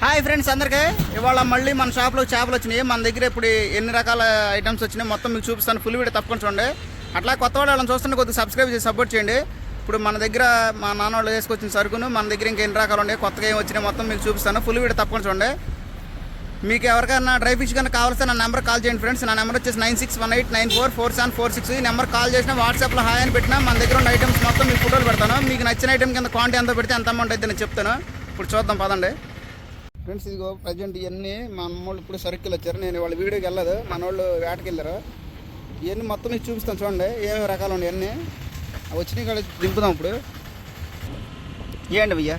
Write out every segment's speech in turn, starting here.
Hi friends అందరికీ. ఇవాళ మళ్ళీ మన షాప్లో చేపలు వచ్చినాయి. మన దగ్గర ఇప్పుడు ఎన్ని రకాల ఐటమ్స్ వచ్చినాయి మొత్తం మీకు చూపిస్తాను. ఫుల్ వీడియో తప్పకుండా చూడండి. అట్లా కొత్త వాళ్ళని చూస్తుంటే కొద్దిగా సబ్స్క్రైబ్ చేసి సపోర్ట్ చేయండి. ఇప్పుడు మన దగ్గర మా నాన్న వాళ్ళు వేసుకొచ్చిన సరుకును మన దగ్గర ఇంకా ఎన్ని రకాలు ఉన్నాయి కొత్తగా ఏం వచ్చినాయి మొత్తం మీకు చూపిస్తాను. ఫుల్ వీడియో తప్పకుండా చూడండి. మీకు ఎవరికైనా డ్రై ఫిష్ కన్నా కావాల్సిన నా నెంబర్ కాల్ చేయండి ఫ్రెండ్స్. నా నెంబర్ వచ్చేసి nine six one eight nine four four seven four six. ఈ నెంబర్ కాల్ చేసినా వాట్సాప్లో హాయ్ అని పెట్టినా మన దగ్గర ఉన్న ఐటమ్స్ మొత్తం మీకు ఫోటోలు పెడతాను. మీకు నచ్చిన ఐటమ్ కింద క్వాంటిటీ ఎంత పెడితే ఎంత అమౌంట్ అయితే నేను చెప్తాను. ఇప్పుడు చూద్దాం పదండి. ఫ్రెండ్స్ ఇదిగో ప్రజెంట్ ఇవన్నీ మా అమ్మోళ్ళు ఇప్పుడు సరుకులు వచ్చారు. నేను వాళ్ళ వీడియోకి వెళ్ళదు. మన వాళ్ళు వేటకి వెళ్ళారు. ఇవన్నీ మొత్తం మీకు చూపిస్తాను చూడండి. ఏమేమి రకాలు ఉన్నాయి అన్నీ అవి వచ్చినాయి కూడా దింపుదాం ఇప్పుడు. ఏంటి భయ్యా?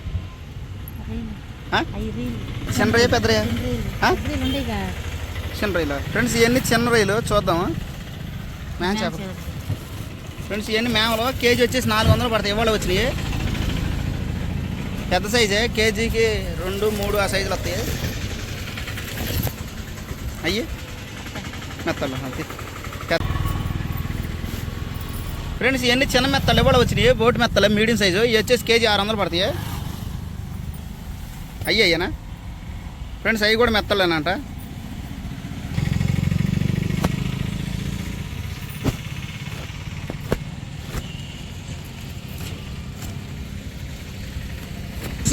చిన్న రొయ్య పెద్ద? చిన్న రొయ్యలు ఫ్రెండ్స్ ఇవన్నీ చిన్న రొయ్యలు చూద్దాం మేమ చేప ఫ్రెండ్స్ ఇవన్నీ మేమలు. కేజీ వచ్చేసి నాలుగు వందలు పడతాయి. ఇవాళ వచ్చినాయి. పెద్ద సైజే కేజీకి రెండు మూడు ఆ సైజులు వస్తాయి? అయ్యి. మెత్తలు అది ఫ్రెండ్స్ ఇవన్నీ చిన్న మెత్తలు ఇవాళ వచ్చినాయి? బోటు మెత్తలు మీడియం సైజు. ఇవి వచ్చేసి కేజీ ఆరు వందలు పడతాయి? అయ్యి అయ్యానా? ఫ్రెండ్స్ అవి కూడా మెత్తలేనంట.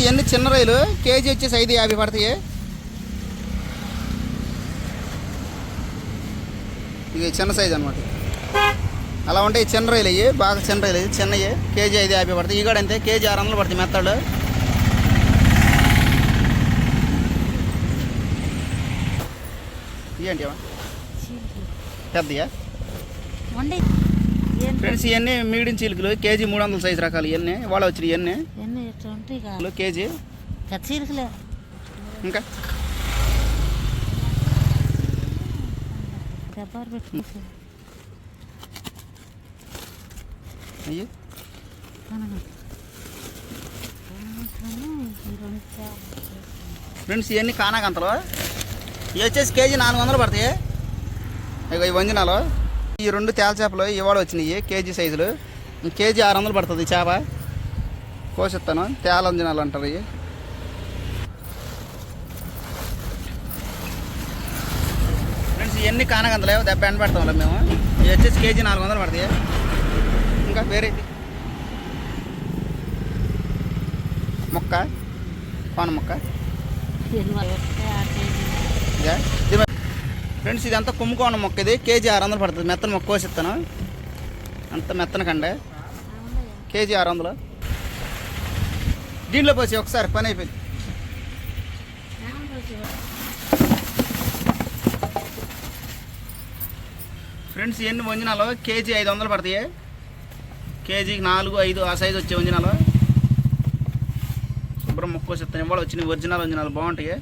ఇవన్నీ చిన్న రైలు. కేజీ వచ్చేసి ఐదు యాభై పడతాయి. ఇది చిన్న సైజ్ అనమాట అలా ఉంటాయి చిన్న రైలు అయ్యి బాగా చిన్న రైలు అయ్యి చిన్నవి. కేజీ ఐదు యాభై పడతాయి. ఈ కూడా అంతే కేజీ ఆరు వందలు పడతాయి మెత్తడు ఏంటి పెద్దయా? ఫ్రెండ్స్ ఇవన్నీ మీడియం చీలికలు. కేజీ మూడు వందల సైజు రకాలు ఇవన్నీ. వాళ్ళ వచ్చిన ఇవన్నీ. కేజీ? కచ్చీరుకులే ఇంకా? పెట్టుకుంటు. అయ్యి. ఫ్రెండ్స్ ఇవన్నీ కానాకంతలు ఇవి వచ్చేసి కేజీ నాలుగు వందలు పడతాయి. ఇక ఈ వంజనాలు. ఈ రెండు తేల చేపలు ఇవాళ వచ్చినాయి కేజీ సైజులు. కేజీ ఆరు వందలు పడుతుంది చేప. కోసిస్తాను తేలం వంజనాలు అంటారు ఇవి ఫ్రెండ్స్ ఇవన్నీ కానగంతలే దెబ్బ ఎండ పెడతాం మేము. ఇవి వచ్చేసి కేజీ నాలుగు వందలు పడతాయి. ఇంకా వేరే మొక్క? పాన మొక్క? ఫ్రెండ్స్ ఇది మరి- ఫ్రెండ్స్ ఇదంతా మొక్క ఇది. కేజీ ఆరు వందలు పడుతుంది. మెత్తన మొక్క కోసిస్తాను అంత మెత్తన కండే. కేజీ ఆరు వందలు. దీంట్లో పోసి ఒకసారి పని అయిపోయింది. ఫ్రెండ్స్ ఎన్ని వంజనాలు? కేజీ ఐదు వందలు పడతాయి. కేజీకి నాలుగు ఐదు ఆ సైజు వచ్చే వంజనాలు. శుభ్రం ముక్కో కోసిస్తాను ఇవాళ వచ్చినాయి ఒరిజినల్ వంజనాలు బాగుంటాయి.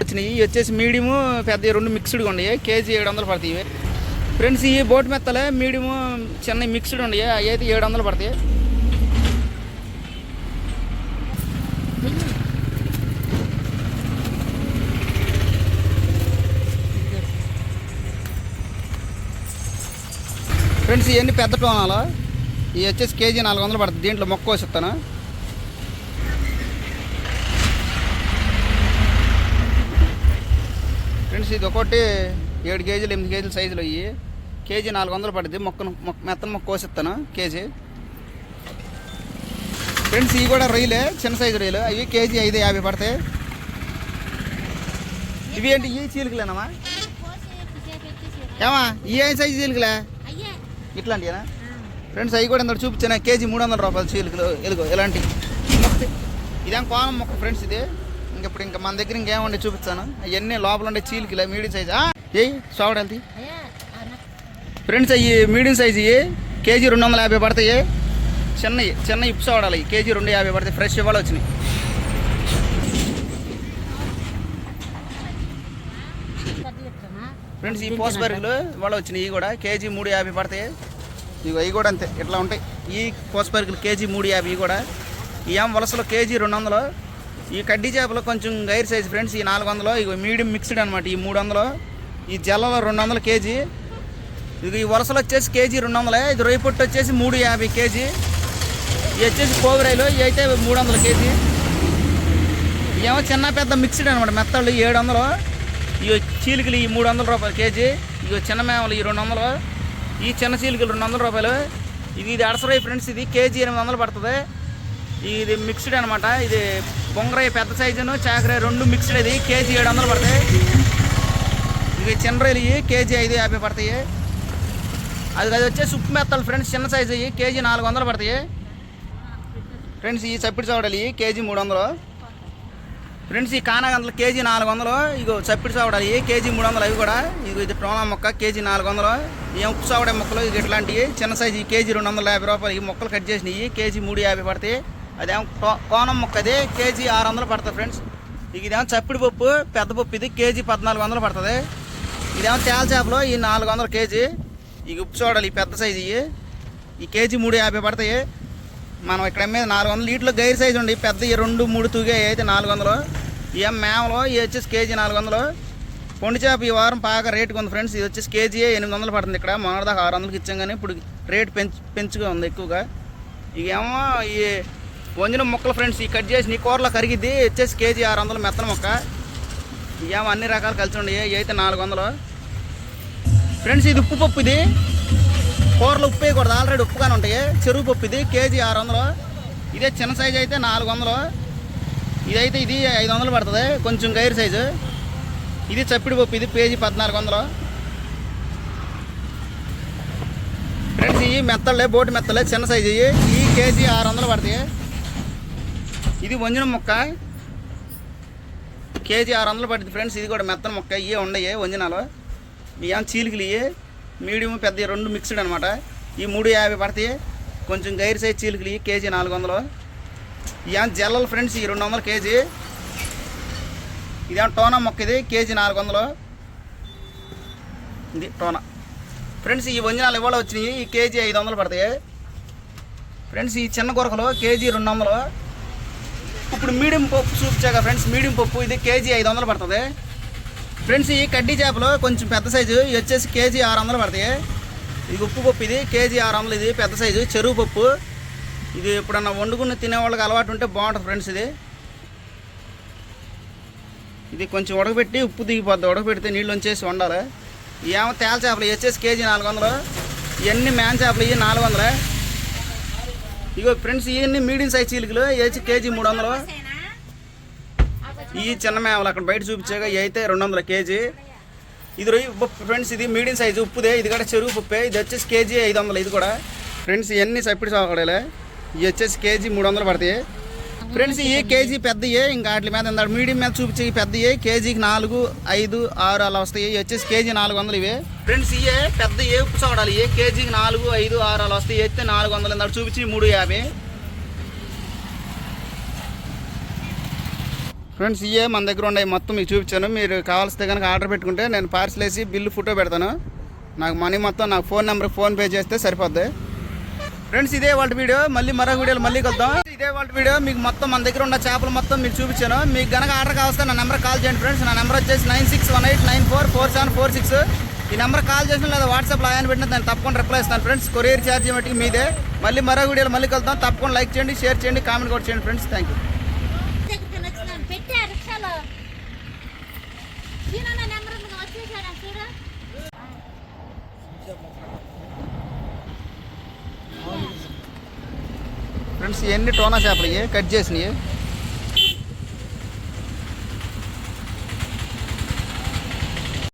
వచ్చినాయి. వచ్చేసి మీడియము పెద్ద రెండు మిక్స్డ్గా ఉన్నాయి. కేజీ ఏడు వందలు పడతాయి ఫ్రెండ్స్ ఈ బోట్ మెత్తలే మీడియము చిన్న మిక్స్డ్ ఉన్నాయి అవి అయితే ఏడు వందలు పడతాయి. ఫ్రెండ్స్ ఇవన్నీ పెద్ద టోనాలు. ఇవి వచ్చేసి కేజీ నాలుగు వందలు పడుతుంది దీంట్లో మొక్క కోసిస్తాను. ఫ్రెండ్స్ ఇది ఒకటి ఏడు కేజీలు ఎనిమిది కేజీల సైజులో ఇవి కేజీ నాలుగు వందలు పడుద్ది. మొక్కను మొక్క మెత్తన మొక్క కోసిస్తాను కేజీ. ఫ్రెండ్స్ ఇవి కూడా రొయ్యలే చిన్న సైజు రొయ్యలు అవి కేజీ ఐదు యాభై పడతాయి. ఇవి ఏంటి? ఈ చీలికలేనమ్మా ఏమా? ఈ ఏ సైజు చీలికలే? ఇట్లాంటివేనా ఫ్రెండ్స్ అవి కూడా ఇంత చూపించాను కేజీ మూడు వందల రూపాయలు చీలికలు. ఎలుగు ఇలాంటి ఇదేం కోనం మొక్క ఫ్రెండ్స్ ఇది? ఇంకప్పుడు ఇంకా మన దగ్గర ఇంకేముండే చూపిస్తాను. అవన్నీ లోపల ఉండే చీలికలే మీడియం సైజు. ఏ సోవడంతి ఫ్రెండ్స్ అవి మీడియం సైజు కేజీ రెండు వందల యాభై పడతాయి. చిన్నవి చిన్న ఇప్స్ వాడాలి. కేజీ రెండు యాభై పడతాయి ఫ్రెష్ ఇవాళ వచ్చినాయి. ఫ్రెండ్స్ ఈ పోస్ బర్రెలు ఇవాళ వచ్చినాయి. ఇవి కూడా కేజీ మూడు యాభై పడతాయి. ఇవి అవి కూడా అంతే. ఇట్లా ఉంటాయి. ఈ పోస్ బర్రెలు కేజీ మూడు యాభై కూడా. ఈ ఏం వలసలో కేజీ రెండు వందలు ఈ కడ్డీ చేపలు కొంచెం గైర్ సైజ్ ఫ్రెండ్స్ ఈ నాలుగు వందలు ఇవి మీడియం మిక్స్డ్ అనమాట ఈ మూడు వందలు ఈ జల్లలో రెండు వందలు కేజీ ఇది ఈ వలసలు వచ్చేసి కేజీ రెండు వందలే. ఇది రొయ్య పొట్టు వచ్చేసి మూడు యాభై కేజీ. ఇవి వచ్చేసి కోవిరాయిలు ఇవి అయితే మూడు వందల కేజీ. ఇవేమో చిన్న పెద్ద మిక్స్డ్ అనమాట మెత్తళ్ళు ఏడు వందలు. ఇవి చీలికలు ఈ మూడు వందల రూపాయలు కేజీ. ఇవి చిన్న మేమలు ఈ రెండు వందలు. ఈ చిన్న చీలికలు రెండు వందల రూపాయలు. ఇది ఇది అడసరాయి ఫ్రెండ్స్. ఇది కేజీ ఎనిమిది వందలు పడుతుంది. ఇది మిక్స్డ్ అనమాట ఇది బొంగరాయి పెద్ద సైజును చాకరాయి రెండు మిక్స్డ్ ఇది. కేజీ ఏడు వందలు పడతాయి. ఇవి చిన్న రైలు కేజీ ఐదు యాభై పడతాయి. అది అది వచ్చేసి ఉప్పు మెత్తలు ఫ్రెండ్స్ చిన్న సైజు ఇవి. కేజీ నాలుగు వందలు పడతాయి. ఫ్రెండ్స్ ఈ చప్పిడి చావడాలి కేజీ మూడు వందలు. ఫ్రెండ్స్ ఈ కానాగంతలు కేజీ నాలుగు వందలు. ఇగో చప్పిడి చావడాలి కేజీ మూడు వందలు అవి కూడా. ఇగో ఇది టోనా మొక్క కేజీ నాలుగు వందలు. ఈ ఉప్పు చావడే మొక్కలు ఇక ఇట్లాంటివి. చిన్న సైజు ఈ కేజీ రెండు వందల యాభై రూపాయలు. ఈ మొక్కలు కట్ చేసినవి కేజీ మూడు యాభై పడతాయి. అదేమో కోనం మొక్క అది కేజీ ఆరు వందలు పడుతుంది ఫ్రెండ్స్. ఇక ఇదేమో చప్పిడి పప్పు పెద్ద పప్పు ఇది కేజీ పద్నాలుగు వందలు పడుతుంది. ఇదేమో తేల చేపలు ఈ నాలుగు వందలు కేజీ. ఈ ఉప్పు చూడాలి ఈ పెద్ద సైజు ఇవి ఈ కేజీ మూడు యాభై పడతాయి. మనం ఇక్కడ మీద నాలుగు వందలు. వీటిలో గైర్ సైజు ఉండి పెద్ద రెండు మూడు తూగే అయితే నాలుగు వందలు. ఇవేం మేమలో ఇవి వచ్చేసి కేజీ నాలుగు వందలు. పొండి చేప ఈ వారం బాగా రేటుగా ఉంది ఫ్రెండ్స్. ఇది వచ్చేసి కేజీ ఎనిమిది వందలు పడుతుంది ఇక్కడ. మొన్నటిదాకా ఆరు వందలకి ఇచ్చాం కానీ ఇప్పుడు రేట్ పెంచు పెంచుగా ఉంది ఎక్కువగా. ఇవేమో ఈ వంజన మొక్కలు ఫ్రెండ్స్ ఈ కట్ చేసి నీ కూరలో కరిగిద్ది. వచ్చేసి కేజీ ఆరు వందలు మెత్తన మొక్క. ఇవేమో అన్ని రకాలు కలిసి ఉండే అయితే నాలుగు వందలు. ఫ్రెండ్స్ ఇది ఉప్పు పప్పు ఇది కూరలు ఉప్పు వేయకూడదు ఆల్రెడీ ఉప్పుగానే ఉంటాయి. చెరువు పప్పు ఇది కేజీ ఆరు వందలు ఇదే చిన్న సైజు అయితే నాలుగు వందలు ఇదైతే ఇది ఐదు వందలు పడుతుంది. కొంచెం గైర్ సైజు. ఇది చప్పిడి పప్పు ఇది పేజీ పద్నాలుగు వందలు ఫ్రెండ్స్ ఇవి మెత్తలే బోటు మెత్తలే చిన్న సైజు ఇవి. ఈ కేజీ ఆరు వందలు పడతాయి. ఇది వంజన మొక్క. కేజీ ఆరు వందలు పడుతుంది ఫ్రెండ్స్. ఇది కూడా మెత్తన మొక్క. ఇవే ఉండయి వంజనాలు. ఇవేం చీలికలు ఇవి మీడియం పెద్ద రెండు మిక్స్డ్ అనమాట ఈ మూడు యాభై పడతాయి కొంచెం గైర్ సైజ్ చీలికలు ఇవి కేజీ నాలుగు వందలు. ఇవేం జల్లలు ఫ్రెండ్స్ ఈ రెండు వందలు కేజీ. ఇదేమో టోనా మొక్క ఇది కేజీ నాలుగు వందలు. ఇది టోనా. ఫ్రెండ్స్ ఈ వంజనాలు ఇవాళ వచ్చినాయి ఈ కేజీ ఐదు వందలు పడతాయి. ఫ్రెండ్స్ ఈ చిన్న కొరకలు కేజీ రెండు వందలు. ఇప్పుడు మీడియం పప్పు చూపించాక ఫ్రెండ్స్ మీడియం పప్పు ఇది కేజీ ఐదు వందలు పడుతుంది. ఫ్రెండ్స్ ఈ కడ్డీ చేపలు కొంచెం పెద్ద సైజు. ఇది వచ్చేసి కేజీ ఆరు వందలు పడతాయి. ఇది ఉప్పు పప్పు ఇది కేజీ ఆరు వందలు ఇది పెద్ద సైజు చెరువు పప్పు. ఇది ఎప్పుడన్నా వండుకుని తినేవాళ్ళకి అలవాటు ఉంటే బాగుంటుంది ఫ్రెండ్స్ ఇది. ఇది కొంచెం ఉడకబెట్టి ఉప్పు దిగిపోద్ది. ఉడకబెడితే నీళ్ళు వచ్చేసి వండాలి. ఏమో తేల చేపలు వచ్చేసి కేజీ నాలుగు వందలు. ఇవన్నీ మ్యాన్ చేపలు ఇవి నాలుగు వందలు. ఇగో ఫ్రెండ్స్ ఇవన్నీ మీడియం సైజ్ చీలికలు వేసి కేజీ మూడు వందలు. ఈ చిన్న మేమలు అక్కడ బయట చూపించాక ఇవి అయితే రెండు వందల కేజీ. ఇది రొయ్యి ఫ్రెండ్స్ ఇది మీడియం సైజు ఉప్పుదే ఇది కూడా చెరువు ఉప్పే ఇది వచ్చేసి కేజీ ఐదు వందలు ఇది కూడా. ఫ్రెండ్స్ ఇవన్నీ సప్పిడి సాగడలే ఇవి వచ్చేసి కేజీ మూడు వందలు పడతాయి. ఫ్రెండ్స్ ఈ కేజీ పెద్దయే ఇంకా వాటి మీద ఇందాక మీడియం మీద చూపించే పెద్దయే కేజీకి నాలుగు ఐదు ఆరు అలా వస్తాయి. ఇవి వచ్చేసి కేజీ నాలుగు వందలు ఇవే. ఫ్రెండ్స్ ఇవే పెద్ద ఏ ఉప్పు సోడాలు. ఏ కేజీకి నాలుగు ఐదు ఆరు అలా వస్తాయి. అయితే నాలుగు వందలు ఇందాక చూపించి మూడు యాభై. ఫ్రెండ్స్ ఇవే మన దగ్గర ఉన్నాయి మొత్తం మీకు చూపించాను. మీరు కావాల్సితే కనుక ఆర్డర్ పెట్టుకుంటే నేను పార్సల్ వేసి బిల్లు ఫోటో పెడతాను. నాకు మనీ మొత్తం నాకు ఫోన్ నెంబర్ ఫోన్పే చేస్తే సరిపోద్ది. ఫ్రెండ్స్ ఇదే వాళ్ళ వీడియో. మళ్ళీ మరొక వీడియోలో మళ్ళీ కలుద్దాం. ఇదే వాళ్ళ వీడియో. మీకు మొత్తం మన దగ్గర ఉన్న చేపలు మొత్తం మీకు చూపించాను. మీకు గనక ఆర్డర్ కావాల్సిన నా నెంబర్ కాల్ చేయండి ఫ్రెండ్స్. నా నెంబర్ వచ్చేసి nine six one eight nine four four seven four six. ఈ నెంబర్ కాల్ చేసిన లేదా వాట్సాప్లో ఆయన పెట్టిన దాన్ని తప్పకుండా రిప్లై ఇస్తాను ఫ్రెండ్స్. కొరియర్ ఛార్జ్ మట్టికి మీదే. మళ్ళీ మరో వీడియోలో మళ్ళీ కలుద్దాం. తప్పకుండా లైక్ చేయండి షేర్ చేయండి కామెంట్ కూడా చేయండి ఫ్రెండ్స్. థ్యాంక్ యూ దగ్గరికి వచ్చినాను పెట్టా రిక్షాలో ఈయన నా నెంబర్ ఉంది వచ్చేసాడా చూడు ఫ్రెండ్స్ ఇవన్నీ టోనా చేపలు కట్ చేసినాయి?